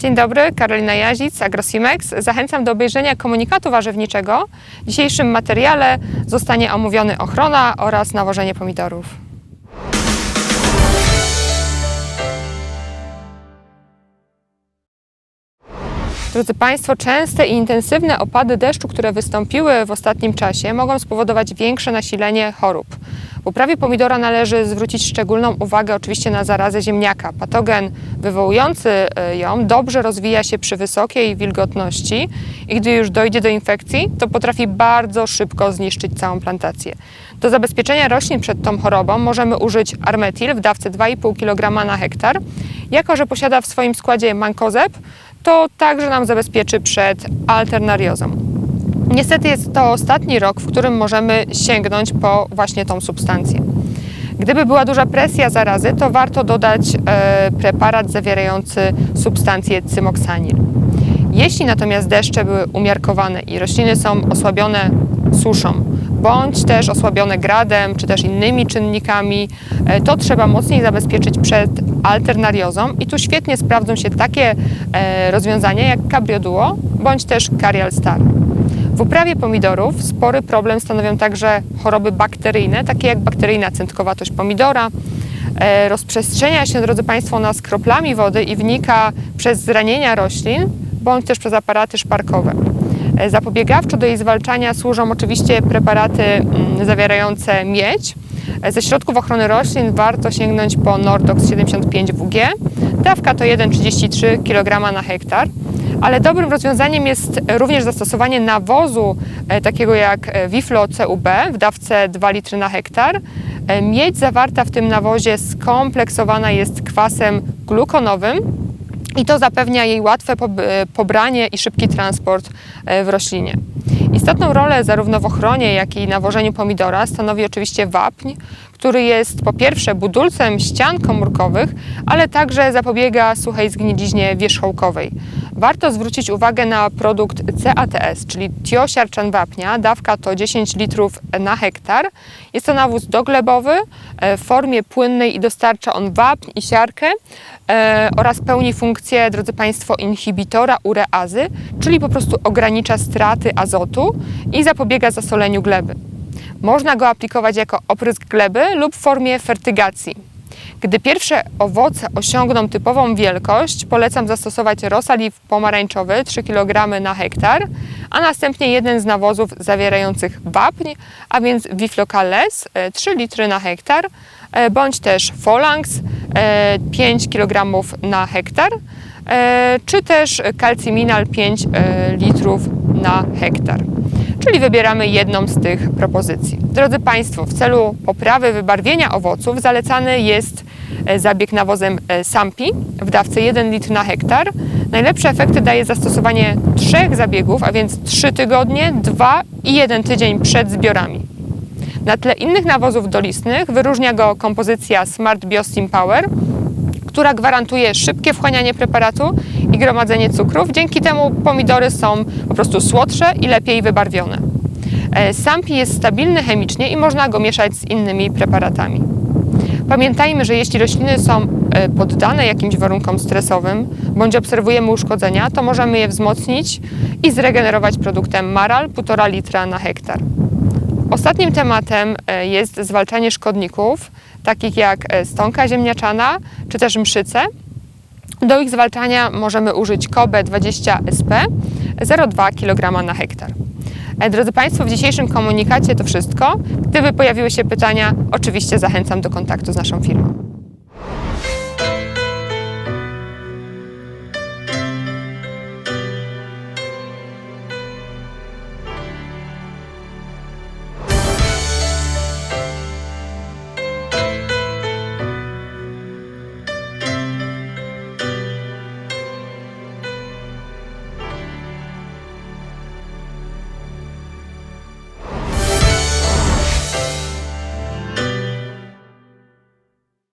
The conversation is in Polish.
Dzień dobry, Karolina Jazic, AgroSimex. Zachęcam do obejrzenia komunikatu warzywniczego. W dzisiejszym materiale zostanie omówiony ochrona oraz nawożenie pomidorów. Drodzy Państwo, częste i intensywne opady deszczu, które wystąpiły w ostatnim czasie, mogą spowodować większe nasilenie chorób. W uprawie pomidora należy zwrócić szczególną uwagę oczywiście na zarazę ziemniaka. Patogen wywołujący y, ją dobrze rozwija się przy wysokiej wilgotności i gdy już dojdzie do infekcji, to potrafi bardzo szybko zniszczyć całą plantację. Do zabezpieczenia roślin przed tą chorobą możemy użyć Armetil w dawce 2,5 kg na hektar. Jako, że posiada w swoim składzie mankozeb, to także nam zabezpieczy przed alternariozą. Niestety jest to ostatni rok, w którym możemy sięgnąć po właśnie tą substancję. Gdyby była duża presja zarazy, to warto dodać e, preparat zawierający substancję cymoksanil. Jeśli natomiast deszcze były umiarkowane i rośliny są osłabione suszą, bądź też osłabione gradem, czy też innymi czynnikami, e, to trzeba mocniej zabezpieczyć przed alternariozą i tu świetnie sprawdzą się takie e, rozwiązania jak Cabrio Duo, bądź też Carial Star. W uprawie pomidorów spory problem stanowią także choroby bakteryjne, takie jak bakteryjna centkowatość pomidora. E, Rozprzestrzenia się, drodzy Państwo, ona kroplami wody i wnika przez zranienia roślin, bądź też przez aparaty szparkowe. E, Zapobiegawczo do jej zwalczania służą oczywiście preparaty mm, zawierające miedź. E, Ze środków ochrony roślin warto sięgnąć po Nordox 75 WG. Dawka to 1,33 kg na hektar. Ale dobrym rozwiązaniem jest również zastosowanie nawozu e, takiego jak Wiflo CUB w dawce 2 litry na hektar. Miedź zawarta w tym nawozie skompleksowana jest kwasem glukonowym, i to zapewnia jej łatwe pob- pobranie i szybki transport e, w roślinie. Istotną rolę zarówno w ochronie, jak i nawożeniu pomidora stanowi oczywiście wapń, który jest po pierwsze budulcem ścian komórkowych, ale także zapobiega suchej zgniliźnie wierzchołkowej. Warto zwrócić uwagę na produkt CATS, czyli tiosiarczan wapnia. Dawka to 10 litrów na hektar. Jest to nawóz doglebowy e, w formie płynnej i dostarcza on wapń i siarkę e, oraz pełni funkcję, drodzy Państwo, inhibitora ureazy, czyli po prostu ogranicza straty azotu i zapobiega zasoleniu gleby. Można go aplikować jako oprysk gleby lub w formie fertygacji. Gdy pierwsze owoce osiągną typową wielkość, polecam zastosować rosaliw pomarańczowy 3 kg na hektar, a następnie jeden z nawozów zawierających wapń, a więc Wiflocales 3 litry na hektar, e, bądź też e, 5 kg na hektar, czy też Calciminal 5 e, litrów na hektar czyli wybieramy jedną z tych propozycji. Drodzy Państwo, w celu poprawy wybarwienia owoców zalecany jest e, zabieg nawozem e, Sampi w dawce 1 litr na hektar. Najlepsze efekty daje zastosowanie trzech zabiegów, a więc 3 tygodnie, 2 i 1 tydzień przed zbiorami. Na tle innych nawozów dolistnych wyróżnia go kompozycja Smart Biostim Power, która gwarantuje szybkie wchłanianie preparatu i gromadzenie cukrów. Dzięki temu pomidory są po prostu słodsze i lepiej wybarwione. E, Sampi jest stabilny chemicznie i można go mieszać z innymi preparatami. Pamiętajmy, że jeśli rośliny są e, poddane jakimś warunkom stresowym bądź obserwujemy uszkodzenia, to możemy je wzmocnić i zregenerować produktem Maral 1,5 litra na hektar. Ostatnim tematem e, jest zwalczanie szkodników, takich jak e, stonka ziemniaczana czy też mszyce. Do ich zwalczania możemy użyć KOBE 20 SP 0,2 kg na hektar. E, Drodzy Państwo, w dzisiejszym komunikacie to wszystko. Gdyby pojawiły się pytania, oczywiście zachęcam do kontaktu z naszą firmą.